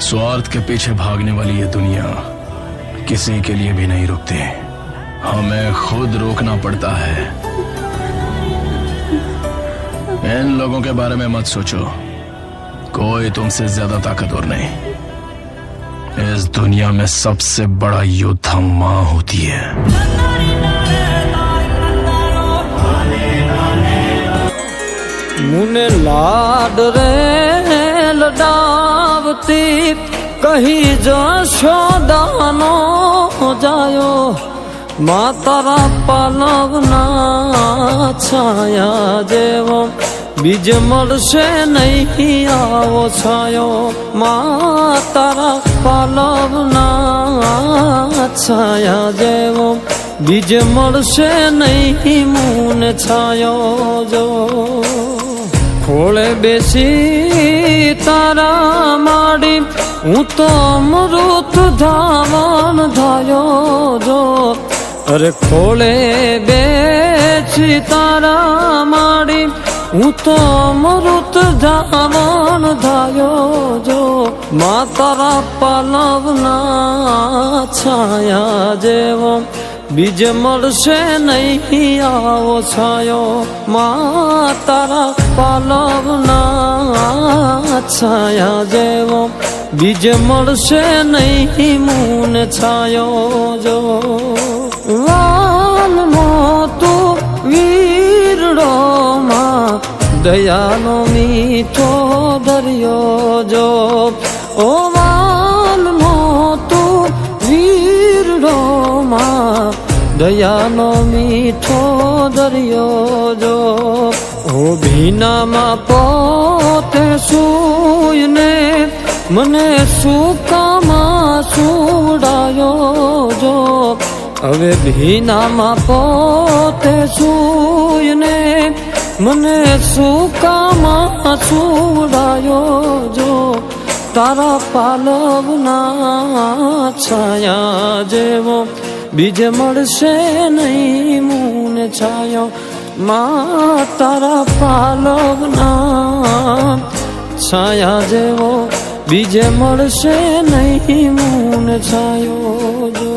स्वार्थ के पीछे भागने वाली ये दुनिया किसी के लिए भी नहीं रुकती। हमें खुद रोकना पड़ता है। इन लोगों के बारे में मत सोचो। कोई तुमसे ज़्यादा ताकतवर नहीं। इस दुनिया में सबसे बड़ा युद्ध माँ होती है। मुने लाड रे लडा લડાવતી કહી જશોદાનો જાયો. મા તારા પાલવના છાયા જેવો. બીજ મળશે નહીં આવો છાયો. મા તારા પાલવના છાયા જેવો. બીજ મળશે નહીં, મૂન છાયો જો. ખોળે બેસી તારા માડી, હું તો અમૃત ધાવન ધાયો જો. અરે ખોળે બેસી તારા માડી, હું તો અમૃત ધાવન ધાયો જો. મા તારા પાલવના છાયા જેવો બીજ મળશે નહીં આવો છાયો મા તારા પાલવના છાયા જેવો બીજ મળશે નહીં મૂન છાયો જો વાલ મોતું વીરડો માં દયાનો મીઠો દરિયો જો ઓ દયાનો મીઠો દરિયો જો ઓ ભીનામાં પોતે સૂયને મને સુકામાં સુડાયો જો હવે ભીનામાં પોતે સૂયને મને સુકામાં સુડાયો જો તારા પાલવના છાયા જેવો બીજ મળશે નહીં, મૂન છાયો મા તારા પાલવના. છાયા જેવો બીજે મળશે નહીં, મૂન છાયો જો.